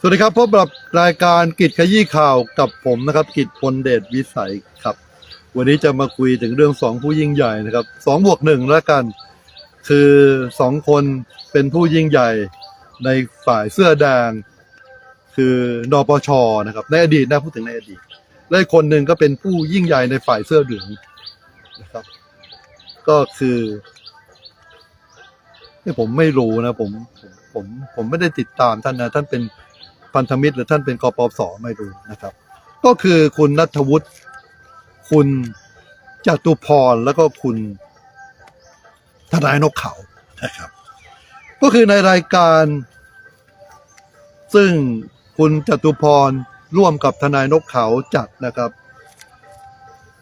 สวัสดีครับพบกับรายการกิจขยี้ข่าวกับผมนะครับ กิจพลเดชวิสัยครับ วันนี้จะมาคุยถึงเรื่องสองผู้ยิ่งใหญ่นะครับสองบวกหนึ่งแล้วกัน คือสองคนเป็นผู้ยิ่งใหญ่ในฝ่ายเสื้อแดงคือนปชนะครับ ในอดีตนะพูดถึงในอดีตและคนหนึ่งก็เป็นผู้ยิ่งใหญ่ในฝ่ายเสื้อเหลืองนะครับ ก็คือนี่ผมไม่รู้นะผมผมผมไม่ได้ติดตามท่านนะท่านเป็น พันธมิตรหรือท่านเป็นกปปสไม่รู้นะครับ ก็คือคุณนัทวุฒิคุณจตุพรแล้วก็คุณทนายนกเขานะครับ ก็คือในรายการ ซึ่งคุณจตุพรร่วมกับทนายนกเขาจัดนะครับ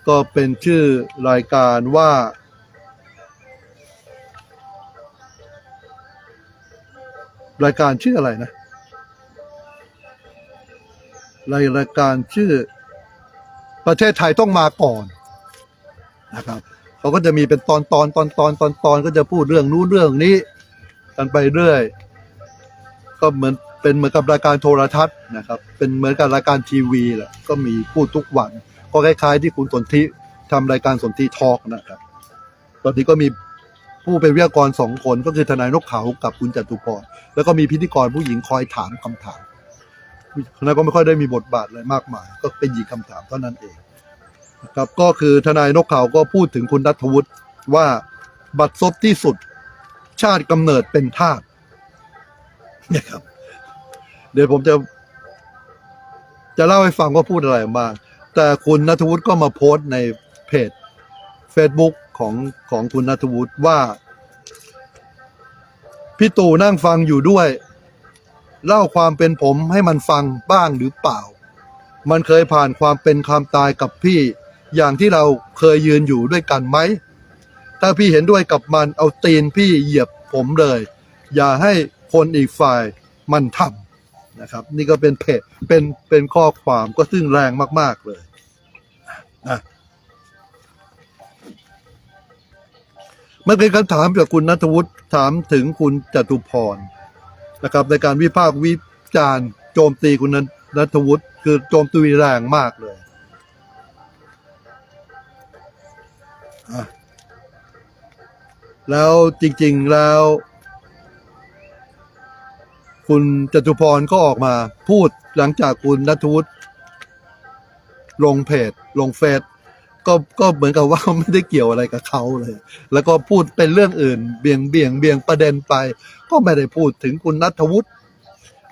ก็เป็นชื่อรายการว่า รายการชื่ออะไรนะ รายรายการชื่อประเทศไทยต้องมาก่อนนะครับเขาก็จะมีเป็นตอนตอนตอนตอนตอนตอนก็จะพูดเรื่องนู้นเรื่องนี้ กันไปเรื่อย ก็เหมือนเป็นเหมือนกับรายการโทรทัศน์นะครับ เป็นเหมือนกับรายการทีวีแหละก็มีพูดทุกวัน ก็คล้ายๆ ที่คุณสนธิทำรายการสนธิทอล์กนะครับ ตอนนี้ก็มีผู้เป็นวิทยากรสองคนก็คือทนายนกเขากับคุณจตุพรแล้วก็มีพิธีกรผู้หญิงคอยถามคำถาม ทนายก็ไม่ค่อยได้มีบทบาทอะไรมากมาย ก็เป็นหญิงคำถามเท่านั้นเองนะครับก็คือทนายนกเขาก็พูดถึงคุณนัทวุฒิว่าบัตรซบที่สุด ชาติกำเนิดเป็นทาสเนี่ยครับ เดี๋ยวผมจะ จะเล่าให้ฟังว่าพูดอะไรบ้างแต่คุณนัทวุฒิก็มาโพสต์ในเพจ Facebook ของของคุณนัทวุฒิว่า พี่ตู่นั่งฟังอยู่ด้วย เล่าความเป็นผมให้มันฟังบ้างหรือเปล่า มันเคยผ่านความเป็นความตายกับพี่ อย่างที่เราเคยยืนอยู่ด้วยกันไหม ถ้าพี่เห็นด้วยกับมันเอาตีนพี่เหยียบผมเลย อย่าให้คนอีกฝ่ายมันทำนะครับ นี่ก็เป็นเพจเป็นเป็นข้อความก็ซึ่งแรงมาก ๆเลยนะมันเป็นคำถามจากคุณนัทวุฒิถามถึงคุณจตุพร นะครับ ในการวิพากษ์วิจารณ์โจมตีคุณนัทวุฒิคือโจมตีแรงมากเลยแล้วจริง ๆแล้ว คุณจตุพรก็ออกมาพูดหลังจากคุณนัทวุฒิลงเพจลงเฟซ ก็ก็เหมือนกับว่าไม่ได้เกี่ยวอะไรกับเขาเลย แล้วก็พูดเป็นเรื่องอื่น เบี่ยงเบี่ยงเบี่ยงประเด็นไป ก็ไม่ได้พูดถึงคุณนัทวุฒิ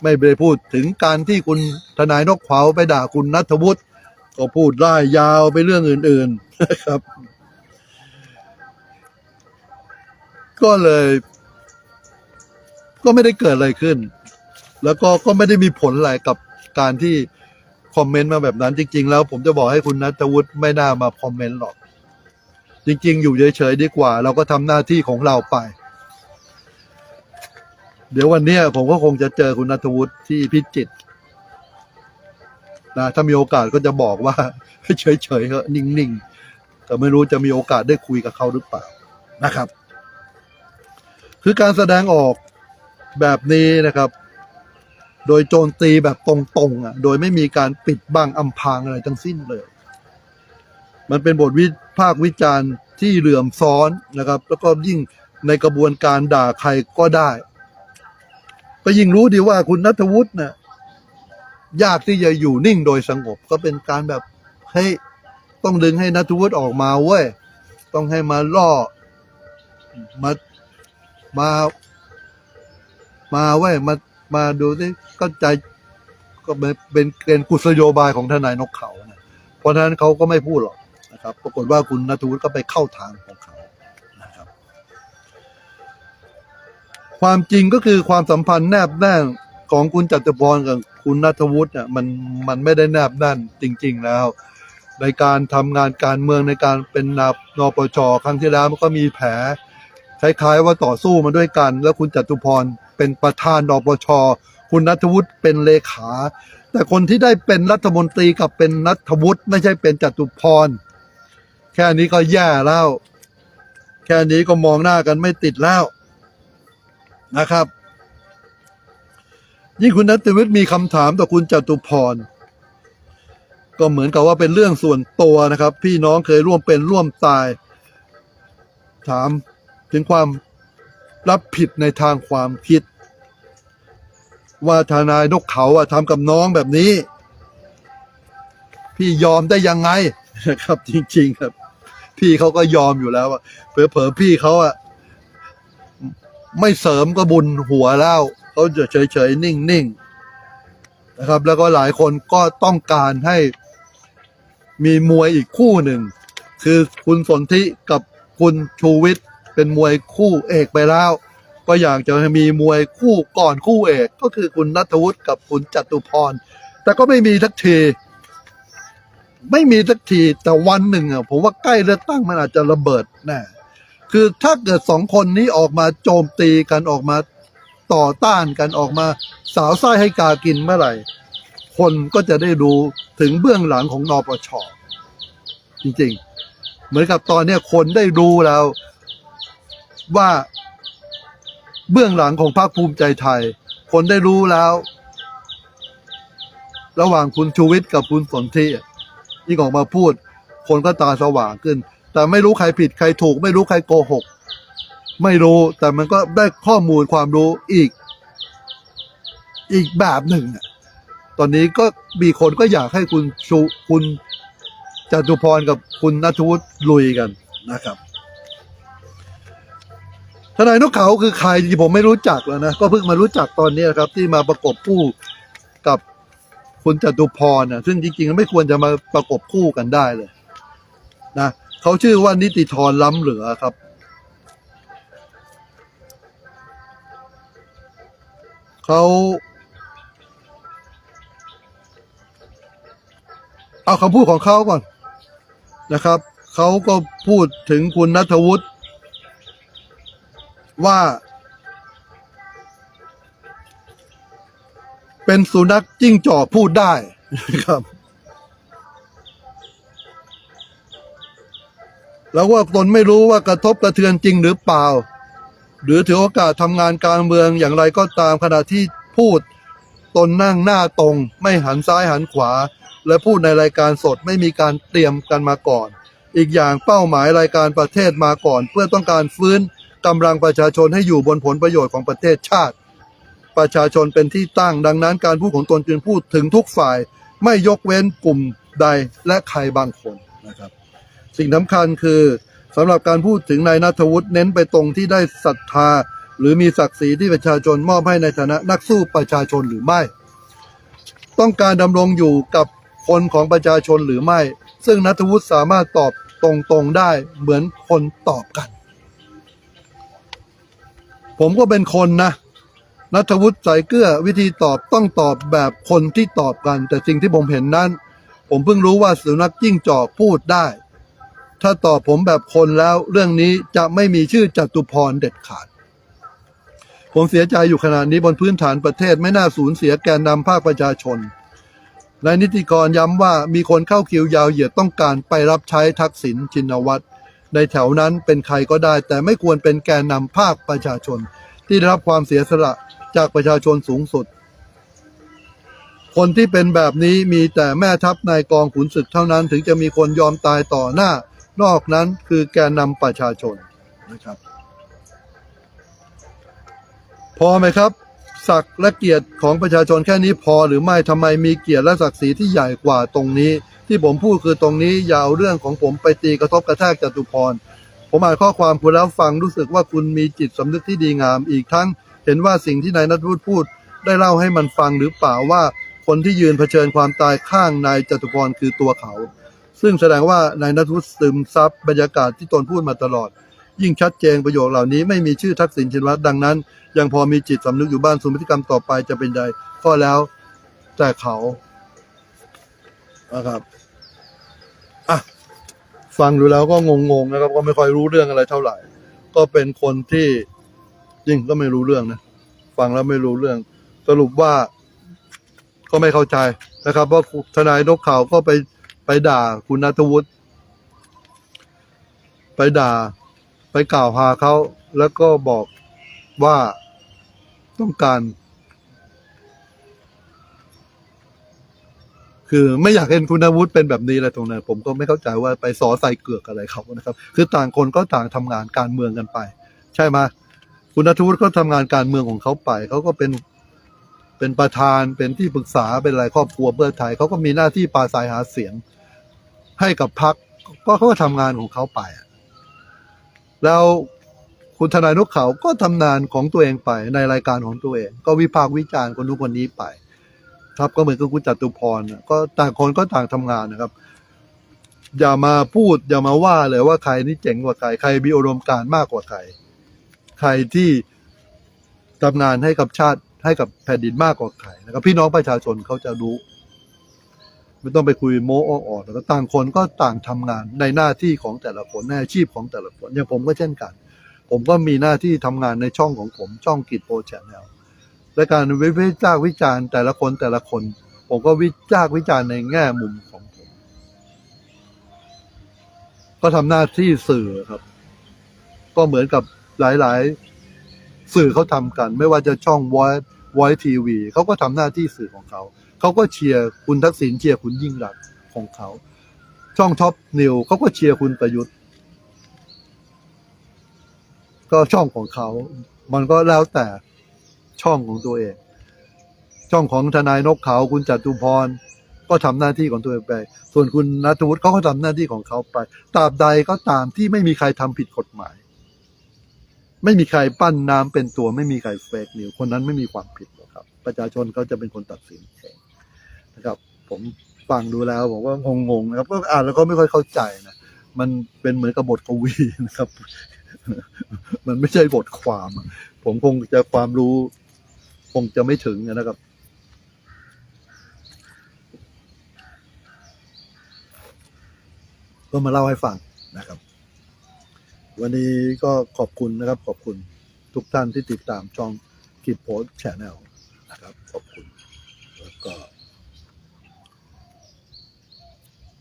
ไม่ได้พูดถึงการที่คุณทนายนกเขาไปด่าคุณนัทวุฒิก็พูดไล่ยาวไปเรื่องอื่นๆนะครับ ก็เลย ก็ไม่ได้เกิดอะไรขึ้น แล้วก็ก็ไม่ได้มีผลอะไรกับการที่ คอมเมนต์มาแบบนั้นจริง ๆ แล้วผมจะบอกให้คุณนัทวุฒิไม่น่ามาคอมเมนต์หรอก จริง ๆ อยู่เฉยๆดีกว่า เราก็ทำหน้าที่ของเราไป เดี๋ยววันนี้ผมก็คงจะเจอคุณนัทวุฒิที่พิจิตรนะถ้ามีโอกาสก็จะบอกว่าให้เฉยๆเถอะนิ่งๆแต่ไม่รู้จะมีโอกาสได้คุยกับเขาหรือเปล่านะครับ คือการแสดงออกแบบนี้นะครับ โดยโจมตีแบบตรงๆอะ โดยไม่มีการปิดบังอำพรางอะไรทั้งสิ้นเลย มันเป็นบทวิพากษ์วิจารณ์ที่เหลื่อมซ้อนนะครับ แล้วก็ยิ่งในกระบวนการด่าใครก็ได้ ก็ยิ่งรู้ดีว่าคุณนัทวุฒิน่ะยากที่จะอยู่นิ่งโดยสงบ ก็เป็นการแบบเฮ้ยต้องดึงให้นัทวุฒิออกมาเว้ยต้องให้มาล่อมามามาเว้ยมา มาดูสิก็ใจก็เป็นเป็นกุศโยบายของทนายนกเขานะเพราะฉะนั้นเขาก็ไม่พูดหรอกนะครับ ปรากฏว่าคุณนัทวุฒิก็ไปเข้าทางของเขานะครับ ความจริงก็คือความสัมพันธ์แนบแน่นของคุณจัตุพรกับคุณนัทวุฒิเนี่ยมันมันไม่ได้แนบแน่นจริง ๆ แล้ว ในการทำงานการเมืองในการเป็นนานปชครั้งที่แล้วมันก็มีแผลคล้ายๆว่าต่อสู้มาด้วยกัน แล้วคุณจัตุพร เป็นประธานนปชคุณนัทวุฒิเป็นเลขา แต่คนที่ได้เป็นรัฐมนตรีกับเป็นนัทวุฒิไม่ใช่เป็นจตุพร แค่นี้ก็แย่แล้ว แค่นี้ก็มองหน้ากันไม่ติดแล้วนะครับ ยิ่งคุณนัทวิทย์มีคำถามต่อคุณจตุพร ก็เหมือนกับว่าเป็นเรื่องส่วนตัวนะครับ พี่น้องเคยร่วมเป็นร่วมตาย ถามถึงความ รับผิดในทางความคิด ว่าทนายนกเขาอะทำกับน้องแบบนี้ พี่ยอมได้ยังไงนะครับ จริง ๆ ครับ พี่เขาก็ยอมอยู่แล้วอะเผลอๆพี่เขาอะไม่เสริมก็บุญหัวแล้วเขาจะเฉยๆนิ่งๆนะครับ แล้วก็หลายคนก็ต้องการให้มีมวยอีกคู่หนึ่ง คือคุณสนธิกับคุณชูวิทย์ เป็นมวยคู่เอกไปแล้ว ก็อยากจะมีมวยคู่ก่อนคู่เอก ก็คือคุณนัทวุฒิกับคุณจตุพร แต่ก็ไม่มีทักที ไม่มีสักทีแต่วันหนึ่งอะผมว่าใกล้เลือกตั้งมันอาจจะระเบิดแน่คือถ้าเกิดสองคนนี้ออกมาโจมตีกันออกมาต่อต้านกันออกมาสาวไส้ให้กากินเมื่อไหร่ คนก็จะได้รู้ถึงเบื้องหลังของนปชจริงๆ เหมือนกับตอนนี้คนได้รู้แล้ว ว่าเบื้องหลังของพรรคภูมิใจไทย คนได้รู้แล้ว ระหว่างคุณชูวิทย์กับคุณสนธิอะยิ่งออกมาพูด คนก็ตาสว่างขึ้น แต่ไม่รู้ใครผิดใครถูก ไม่รู้ใครโกหก ไม่รู้แต่มันก็ได้ข้อมูลความรู้อีก อีกแบบหนึ่งตอนนี้ก็มีคนก็อยากให้คุณชูคุณจตุพรกับคุณนัทวุฒิลุยกันนะครับ ทนายนกเขาคือใครที่ผมไม่รู้จักแล้วนะ ก็เพิ่งมารู้จักตอนนี้ครับ ที่มาประกบคู่กับคุณจตุพรนะซึ่งจริงๆ ไม่ควรจะมาประกบคู่กันได้เลย นะเขาชื่อว่านิติธรล้ำเหลือครับ เขาเอาคำพูดของเขาก่อนนะครับ เขาก็พูดถึงคุณนัทวุฒิ ว่า เป็นสุนัขจิ้งจอกพูดได้นะครับ แล้วว่าตนไม่รู้ว่ากระทบกระเทือนจริงหรือเปล่า หรือถือโอกาสทำงานการเมืองอย่างไรก็ตามขณะที่พูด ตนนั่งหน้าตรง ไม่หันซ้ายหันขวา และพูดในรายการสดไม่มีการเตรียมกันมาก่อนอีกอย่างเป้าหมายรายการประเทศมาก่อน เพื่อต้องการฟื้น กำลังประชาชนให้อยู่บนผลประโยชน์ของประเทศชาติ ประชาชนเป็นที่ตั้งดังนั้น การพูดของตนจึงพูดถึงทุกฝ่าย ไม่ยกเว้นกลุ่มใดและใครบางคนนะครับ สิ่งสำคัญคือสำหรับการพูดถึงนายนัทวุฒิเน้นไปตรงที่ได้ศรัทธา หรือมีศักดิ์ศรีที่ประชาชนมอบให้ในฐานะนักสู้ประชาชนหรือไม่ ต้องการดำรงอยู่กับคนของประชาชนหรือไม่ ซึ่งนัทวุฒิสามารถตอบตรงๆได้เหมือนคนตอบกัน ผมก็เป็นคนนะนัทวุฒิใส่เกลือวิธีตอบต้องตอบแบบคนที่ตอบกัน แต่สิ่งที่ผมเห็นนั้น ผมเพิ่งรู้ว่าสุนัขจิ้งจอกพูดได้ ถ้าตอบผมแบบคนแล้วเรื่องนี้จะไม่มีชื่อจตุพรเด็ดขาด ผมเสียใจอยู่ขนาดนี้บนพื้นฐานประเทศไม่น่าสูญเสียแกนนำภาคประชาชนนายนิติกรย้ำว่ามีคนเข้าคิวยาวเหยียดต้องการไปรับใช้ทักษิณชินวัตร ในแถวนั้นเป็นใครก็ได้ แต่ไม่ควรเป็นแกนนำภาคประชาชน ที่ได้รับความเสียสละจากประชาชนสูงสุด คนที่เป็นแบบนี้มีแต่แม่ทัพนายกองขุนศึกเท่านั้น ถึงจะมีคนยอมตายต่อหน้า นอกนั้นคือแกนนำประชาชนนะครับ พอไหมครับศักดิ์และเกียรติของประชาชนแค่นี้พอหรือไม่ทำไมมีเกียรติและศักดิ์ศรีที่ใหญ่กว่าตรงนี้ ที่ผมพูดคือตรงนี้อย่าเอาเรื่องของผมไปตีกระทบกระแทกจตุพร ผมอ่านข้อความคุณแล้วฟังรู้สึกว่าคุณมีจิตสำนึกที่ดีงาม อีกทั้งเห็นว่าสิ่งที่นายนัทวุฒิพูด ได้เล่าให้มันฟังหรือเปล่าว่าคนที่ยืนเผชิญความตายข้างนายจตุพรคือตัวเขา ซึ่งแสดงว่านายนัทวุฒิซึมซับบรรยากาศที่ตนพูดมาตลอด ยิ่งชัดเจนประโยคเหล่านี้ไม่มีชื่อทักษิณชินวัตรดังนั้น ยังพอมีจิตสำนึกอยู่บ้านส่วนพฤติกรรมต่อไปจะเป็นใดก็แล้วแต่เขานะครับ ฟังดูแล้วก็งงๆนะครับ ก็ไม่ค่อยรู้เรื่องอะไรเท่าไหร่ ก็เป็นคนที่ยิ่งก็ไม่รู้เรื่องนะฟังแล้วไม่รู้เรื่อง สรุปว่าก็ไม่เข้าใจนะครับว่าทนายนกเขาก็ไปไปด่าคุณนัทวุฒิไปด่า ไปกล่าวหาเขาแล้วก็บอกว่าต้องการ คือไม่อยากเห็นคุณอาวุธเป็นแบบนี้เลยตรงนั้น ผมก็ไม่เข้าใจว่าไปสอใส่เกือกอะไรเขานะครับ คือต่างคนก็ต่างทำงานการเมืองกันไป ใช่ไหมคุณนัทวุฒิก็ทำงานการเมืองของเขาไปเขาก็เป็นเป็นประธานเป็นที่ปรึกษาเป็นอะไรครอบครัวเพื่อไทยเขาก็มีหน้าที่ปราศัยหาเสียง ให้กับพรรคก็เขาก็ทำงานของเขาไป แล้วคุณทนายนกเขาก็ทำงานของตัวเองไปในรายการของตัวเอง ก็วิพากษ์วิจารณ์คนนู้นคนนี้ไป ครับ ก็เหมือนกับคุณจตุพรนะก็ต่างคนก็ต่างทำงานนะครับ อย่ามาพูด อย่ามาว่าเลยว่าใครนี่เจ๋งกว่าใคร ใครมีอุดมการณ์มากกว่าใคร ใครที่ทำงานให้กับชาติให้กับแผ่นดินมากกว่าใครนะครับ พี่น้องประชาชนเขาจะรู้ไม่ต้องไปคุยโม้อ้อออดแล้วต่างคนก็ต่างทำงานในหน้าที่ของแต่ละคนในอาชีพของแต่ละคนอย่างผมก็เช่นกัน ผมก็มีหน้าที่ทำงานในช่องของผมช่องกิจโปรแชนแนล และการวิพากษ์วิจารณ์แต่ละคนแต่ละคน ผมก็วิจารวิจารณ์ในแง่มุมของผม ก็ทำหน้าที่สื่อครับ ก็เหมือนกับหลาย ๆ สื่อเขาทำกัน ไม่ว่าจะช่อง Voice Voice TV เขาก็ทำหน้าที่สื่อของเขา เขาก็เชียร์คุณทักษิณเชียร์คุณยิ่งรักของเขา ช่องท็อปนิวเขาก็เชียร์คุณประยุทธ์ก็ช่องของเขา มันก็แล้วแต่ ช่องของตัวเอง ช่องของทนายนกเขาคุณจตุพร ก็ทำหน้าที่ของตัวเองไป ส่วนคุณนัทวุฒิเขาก็ทำหน้าที่ของเขาไปตราบใดก็ตามที่ไม่มีใครทำผิดกฎหมาย ไม่มีใครปั้นน้ำเป็นตัวไม่มีใครเฟกนิวคนนั้นไม่มีความผิดหรอกครับ ประชาชนเขาจะเป็นคนตัดสินเองนะครับ ผมฟังดูแล้วบอกว่างงๆนะครับ ก็อ่านแล้วก็ไม่ค่อยเข้าใจนะมันเป็นเหมือนกับบทกวีนะครับ มันไม่ใช่บทความ ผมคงจะความรู้ งจะไม่ถึงนะครับ ก็มาเล่าให้ฟังนะครับ วันนี้ก็ขอบคุณนะครับ ขอบคุณทุกท่านที่ติดตามช่องกิจโพสแชนแนลนะครับ ขอบคุณ แล้วก็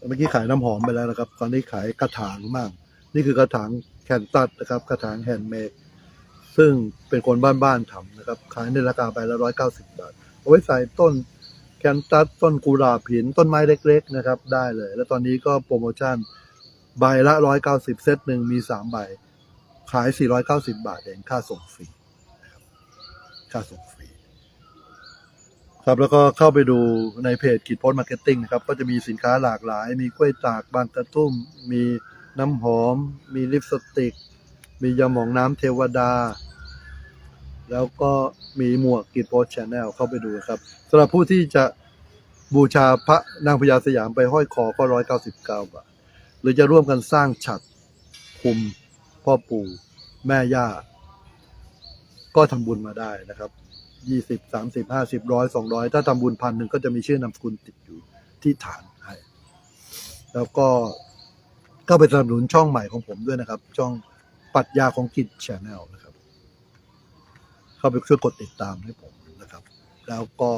เมื่อกี้ขายน้ำหอมไปแล้วนะครับ ตอนนี้ขายกระถางมาก นี่คือกระถางแคนตัสนะครับ กระถางแฮนด์เมด ซึ่งเป็นคนบ้านๆทำนะครับ ขายในราคาใบละร้อยเก้าสิบบาท เอาไว้ใส่ต้นแคนตัสต้นกุหลาบหินต้นไม้เล็ก ๆ นะครับ ได้เลย แล้วตอนนี้ก็โปรโมชั่นใบละร้อยเก้าสิบเซตหนึ่งมีสามใบ ขายสี่ร้อยเก้าสิบาทเองค่าส่งฟรีนะครับค่าส่งฟรีครับแล้วก็เข้าไปดูในเพจกิจโพสมาร์เก็ตติ้งนะครับ ก็จะมีสินค้าหลากหลาย มีกล้วยตากบางกระทุ่ม มีน้ำหอม มีลิปสติก มียาหมองน้ำเทวดา แล้วก็มีหมวกกิจโพสชาแนลเข้าไปดูครับสำหรับผู้ที่จะบูชาพระนางพญาสยามไปห้อยคอก็ร้อยเก้าสิบเก้าบาท หรือจะร่วมกันสร้างฉัดคุมพ่อปู่แม่ย่า ก็ทำบุญมาได้นะครับยี่สิบสามสิบห้าสิบร้อยสองร้อยถ้าทำบุญพันหนึ่งก็จะมีชื่อนามสกุลติดอยู่ที่ฐานให้ แล้วก็ก็ไปสนับสนุนช่องใหม่ของผมด้วยนะครับ ช่องปรัชญาของกิจชแนลนะครับ เข้าไปช่วยกดติดตามให้ผมนะครับ แล้วก็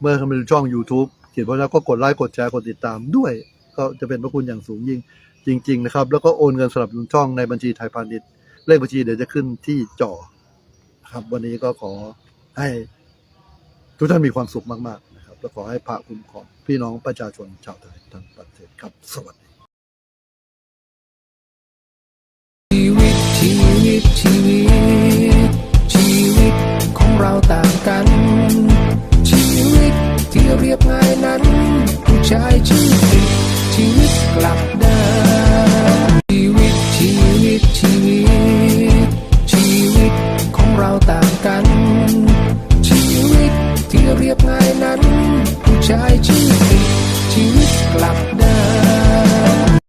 เมื่อทำเป็นช่อง YouTube เขียนว่าแล้วก็กดไลค์กดแชร์กดติดตามด้วย ก็จะเป็นพระคุณอย่างสูงยิ่งจริง ๆ นะครับ แล้วก็โอนเงินสำหรับช่องในบัญชีไทยพาณิชย์เลขบัญชีเดี๋ยวจะขึ้นที่จอครับ วันนี้ก็ขอให้ทุกท่านมีความสุขมาก ๆ นะครับ และขอให้พระคุ้มครองพี่น้องประชาชนชาวไทยทั้งประเทศครับสวัสดี